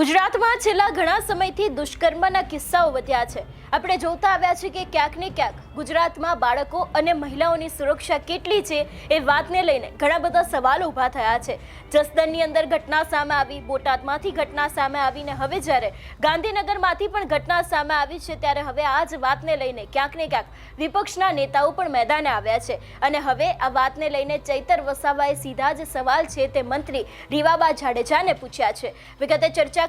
ગુજરાતમાં છેલ્લા ઘણા સમયથી દુષ્કર્મના કિસ્સાઓ વધ્યા છે. આપણે જોતા આવ્યા છે કે ક્યાંક ને ક્યાંક ગુજરાતમાં બાળકો અને મહિલાઓની સુરક્ષા કેટલી છે એ વાતને લઈને ઘણા બધા સવાલો ઊભા થયા છે. જસદનની અંદર ઘટના સામે આવી, બોટાદમાંથી ઘટના સામે આવીને હવે જ્યારે ગાંધીનગરમાંથી પણ ઘટના સામે આવી છે ત્યારે હવે આ જ વાતને લઈને ક્યાંક ને ક્યાંક વિપક્ષના નેતાઓ પણ મેદાને આવ્યા છે. અને હવે આ વાતને લઈને ચૈતર વસાવાએ સીધા જ સવાલ છે તે મંત્રી રીવાબા જાડેજાને પૂછ્યા છે. વિગતે ચર્ચા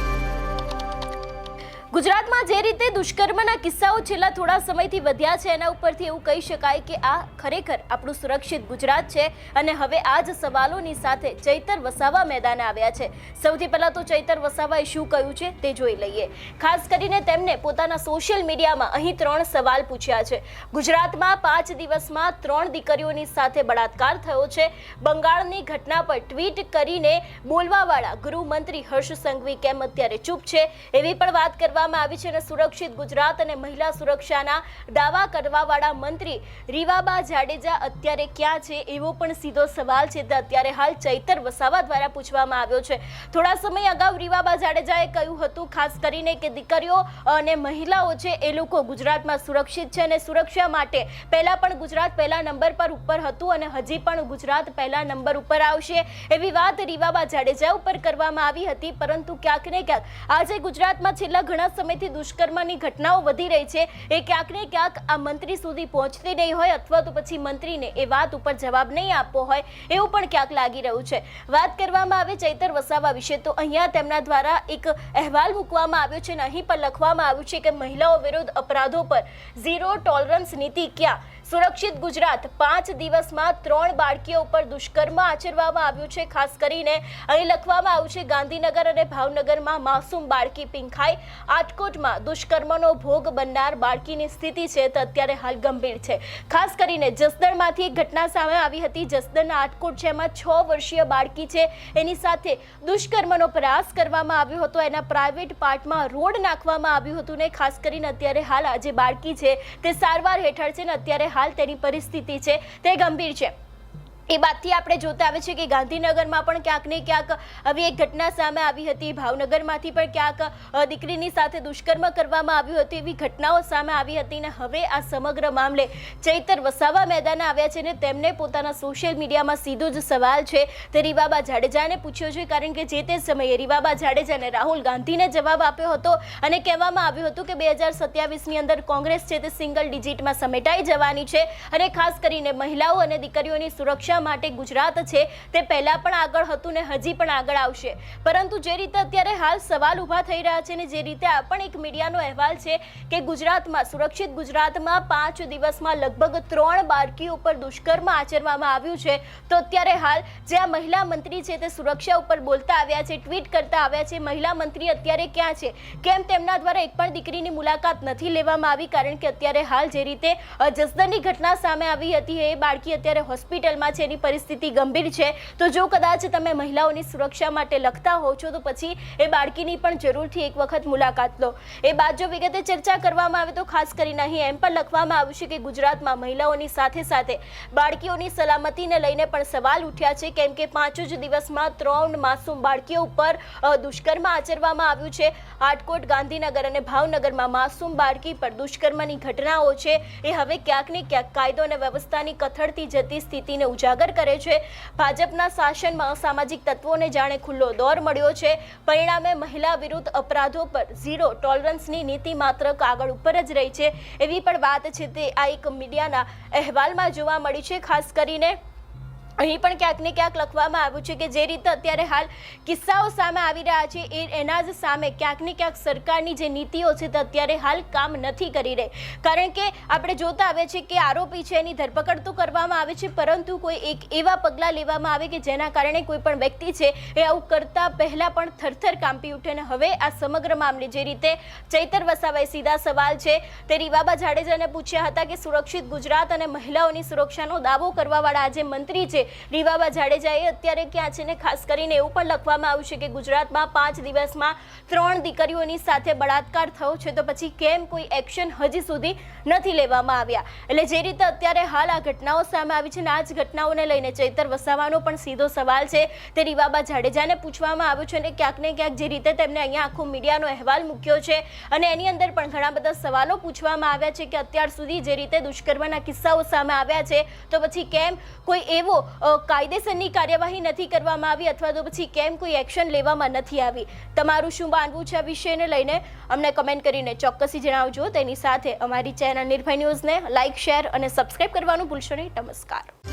ગુજરાતમાં જે રીતે દુષ્કર્મના કિસ્સાઓ છેલ્લા થોડા સમયથી વધ્યા છે, એના ઉપરથી એવું કહી શકાય કે આ ખરેખર આપણું સુરક્ષિત ગુજરાત છે અને હવે આ જ સવાલોની સાથે ચૈતર વસાવા મેદાને આવ્યા છે. સૌથી પહેલાં તો ચૈતર વસાવાએ શું કહ્યું છે તે જોઈ લઈએ. ખાસ કરીને તેમને પોતાના સોશિયલ મીડિયામાં અહીં ત્રણ સવાલ પૂછ્યા છે. ગુજરાતમાં પાંચ દિવસમાં ત્રણ દીકરીઓની સાથે બળાત્કાર થયો છે. બંગાળની ઘટના પર ટ્વીટ કરીને બોલવાવાળા ગૃહમંત્રી હર્ષ સંઘવી કેમ અત્યારે ચૂપ છે, એવી પણ વાત કરવામાં આવી છે અને સુરક્ષિત ગુજરાત અને મહિલા સુરક્ષાના દાવા કરવાવાળા મંત્રી રીવાબા જાડેજા અત્યારે ક્યાં છે એવો પણ સીધો સવાલ છે તે અત્યારે હાલ ચૈતર વસાવા દ્વારા પૂછવામાં આવ્યો છે. થોડા સમય અગાઉ રીવાબા જાડેજાએ કહ્યું હતું, ખાસ કરીને કે દીકરીઓ અને મહિલાઓ છે એ લોકો ગુજરાતમાં સુરક્ષિત છે અને સુરક્ષા માટે પહેલાં પણ ગુજરાત પહેલા નંબર પર ઉપર હતું અને હજી પણ ગુજરાત પહેલા નંબર ઉપર આવશે એવી વાત રીવાબા જાડેજા ઉપર કરવામાં આવી હતી. પરંતુ ક્યાંક ને ક્યાંક આજે ગુજરાતમાં છેલ્લા ઘણા સમયથી દુષ્કર્મની ઘટનાઓ વધી રહી છે. એ ક્યાંક ક્યાંક આ મંત્રી સુધી પહોંચતી નહીં હોય અથવા તો પછી મંત્રીને એ વાત ઉપર જવાબ નહીં આપવો હોય એવું પણ ક્યાંક લાગી રહ્યું છે. વાત કરવામાં આવે ચૈતર વસાવા વિશે તો અહીંયા તેમના દ્વારા એક અહેવાલ મૂકવામાં આવ્યો છે અને અહીં પણ લખવામાં આવ્યું છે કે મહિલાઓ વિરુદ્ધ અપરાધો પર ઝીરો ટોલરન્સ નીતિ ક્યાં? સુરક્ષિત ગુજરાત પાંચ દિવસમાં ત્રણ બાળકીઓ ઉપર દુષ્કર્મ આચરવામાં આવ્યું છે. ખાસ કરીને અહીં લખવામાં આવ્યું છે, ગાંધીનગર અને ભાવનગરમાં માસૂમ બાળકી પિંખાઈ. આટકોટમાં દુષ્કર્મનો ભોગ બનનાર બાળકીની સ્થિતિ છે તે અત્યારે હાલ ગંભીર છે. ખાસ કરીને જસદણમાંથી એક ઘટના સામે આવી હતી. જસદણના આટકોટ છે, એમાં છ વર્ષીય બાળકી છે. એની સાથે દુષ્કર્મનો પ્રયાસ કરવામાં આવ્યો હતો. એના પ્રાઇવેટ પાર્ટમાં રોડ નાખવામાં આવ્યું હતું ને ખાસ કરીને અત્યારે હાલ આ જે બાળકી છે તે સારવાર હેઠળ છે ને અત્યારે હાલ તેની પરિસ્થિતિ છે તે ગંભીર છે. એ બાદથી આપણે જોતા આવે છે કે ગાંધીનગરમાં પણ ક્યાંક ને ક્યાંક આવી એક ઘટના સામે આવી હતી. ભાવનગરમાંથી પણ ક્યાંક દીકરીની સાથે દુષ્કર્મ કરવામાં આવ્યું હતું એવી ઘટનાઓ સામે આવી હતી ને હવે આ સમગ્ર મામલે ચૈતર વસાવા મેદાને આવ્યા છે ને તેમને પોતાના સોશિયલ મીડિયામાં સીધો જ સવાલ છે તે રીવાબા જાડેજાને પૂછ્યો છે કારણ કે જે તે સમયે રીવાબા જાડેજાને રાહુલ ગાંધીને જવાબ આપ્યો હતો અને કહેવામાં આવ્યું હતું કે બે હજાર સત્યાવીસની અંદર કોંગ્રેસ છે તે સિંગલ ડિજિટમાં સમેટાઈ જવાની છે અને ખાસ કરીને મહિલાઓ અને દીકરીઓની સુરક્ષા માટે ગુજરાત છે, તે પહેલાં પણ આગળ હતું ને હજી પણ આગળ આવશે. પરંતુ જે રીતે અત્યારે હાલ સવાલ ઊભા થઈ રહ્યા છે ને જે રીતે આ પણ એક મીડિયાનો અહેવાલ છે કે ગુજરાતમાં, સુરક્ષિત ગુજરાતમાં પાંચ દિવસમાં લગભગ ત્રણ બાળકીઓ ઉપર દુષ્કર્મ આચરવામાં આવ્યું છે. તો અત્યારે હાલ જે આ મહિલા મંત્રી છે તે સુરક્ષા ઉપર બોલતા આવ્યા છે, ટ્વીટ કરતા આવ્યા છે, મહિલા મંત્રી અત્યારે ક્યાં છે? કેમ તેમના દ્વારા એક પણ દીકરીની મુલાકાત નથી લેવામાં આવી? કારણ કે અત્યારે હાલ જે રીતે જસદનની ઘટના સામે આવી હતી એ બાળકી અત્યારે હોસ્પિટલમાં છે એની પરિસ્થિતિ ગંભીર છે. તો જો કદાચ તમે મહિલાઓની સુરક્ષા માટે લખતા હો છો, તો પછી એ બાળકીની પણ જરૂરથી એક વખત મુલાકાત લો. એ બાદ જો વિગતે ચર્ચા કરવામાં આવે, તો ખાસ કરીને અહીં એમ પણ લખવામાં આવ્યું છે કે ગુજરાતમાં મહિલાઓની સાથે સાથે બાળકીઓની સલામતીને લઈને પણ સવાલ ઉઠ્યા છે. કેમ કે પાંચ જ દિવસમાં ત્રણ માસૂમ બાળકીઓ ઉપર દુષ્કર્મ આચરવામાં આવ્યું છે. આટકોટ ગાંધીનગર અને ભાવનગરમાં માસૂમ બાળકી પર દુષ્કર્મની ઘટનાઓ છે. એ હવે ક્યાંક ને ક્યાંક કાયદો અને વ્યવસ્થાની કથળતી જતી સ્થિતિને ઉજાગર કરે છે. ભાજપના શાસનમાં અસામાજિક તત્વોને જાણે ખુલ્લો દોર મળ્યો છે. પરિણામે મહિલા વિરુદ્ધ અપરાધો પર ઝીરો ટોલરન્સની નીતિ માત્ર કાગળ ઉપર જ રહી છે. એવી પણ વાત છે તે આ એક મીડિયાના અહેવાલમાં જોવા મળી છે, ખાસ કરીને અહીં પણ ક્યાંક ને ક્યાંક લખવામાં આવ્યું છે કે જે રીતે અત્યારે હાલ કિસ્સાઓ સામે આવી રહ્યા છે, એ એના જ સામે ક્યાંક ને ક્યાંક સરકારની જે નીતિઓ છે તે અત્યારે હાલ કામ નથી કરી રહી. કારણ કે આપણે જોતા આવે છે કે આરોપી છે, એની ધરપકડ તો કરવામાં આવે છે, પરંતુ કોઈ એક એવા પગલાં લેવામાં આવે કે જેના કારણે કોઈ પણ વ્યક્તિ છે, એ આવું કરતા પહેલાં પણ થરથર કાંપી ઉઠે અને હવે આ સમગ્ર મામલે જે રીતે ચૈતર વસાવાએ સીધા સવાલ છે તે રીવાબા જાડેજાને પૂછ્યા હતા કે સુરક્ષિત ગુજરાત અને મહિલાઓની સુરક્ષાનો દાવો કરવાવાળા આજે મંત્રી છે રીવાબા જાડેજાએ અત્યારે ક્યાં છે ને ખાસ કરીને એવું પણ લખવામાં આવ્યું છે કે ગુજરાતમાં પાંચ દિવસમાં ત્રણ દીકરીઓની સાથે બળાત્કાર થયો છે તો પછી કેમ કોઈ એક્શન હજી સુધી નથી લેવામાં આવ્યા? એટલે જે રીતે અત્યારે હાલ આ ઘટનાઓ સામે આવી છે ને આ જ ઘટનાઓને લઈને ચૈતર વસાવાનો પણ સીધો સવાલ છે. તે રીવાબા જાડેજાને પૂછવામાં આવ્યો છે અને ક્યાંક ને ક્યાંક જે રીતે તેમને અહીંયા આખો મીડિયાનો અહેવાલ મૂક્યો છે અને એની અંદર પણ ઘણા બધા સવાલો પૂછવામાં આવ્યા છે કે અત્યાર સુધી જે રીતે દુષ્કર્મના કિસ્સાઓ સામે આવ્યા છે તો પછી કેમ કોઈ એવો કાયદેસરની કાર્યવાહી નથી કરવામાં આવી અથવા તો પછી કેમ કોઈ એક્શન લેવામાં નથી આવી? તમારું શું માનવું છે આ વિષયને લઈને? અમને કમેન્ટ કરીને ચોક્કસી જણાવજો. તેની સાથે અમારી ચેનલ નિર્ભય ન્યૂઝને લાઇક શેર અને સબસ્ક્રાઇબ કરવાનું ભૂલશો નહીં. નમસ્કાર.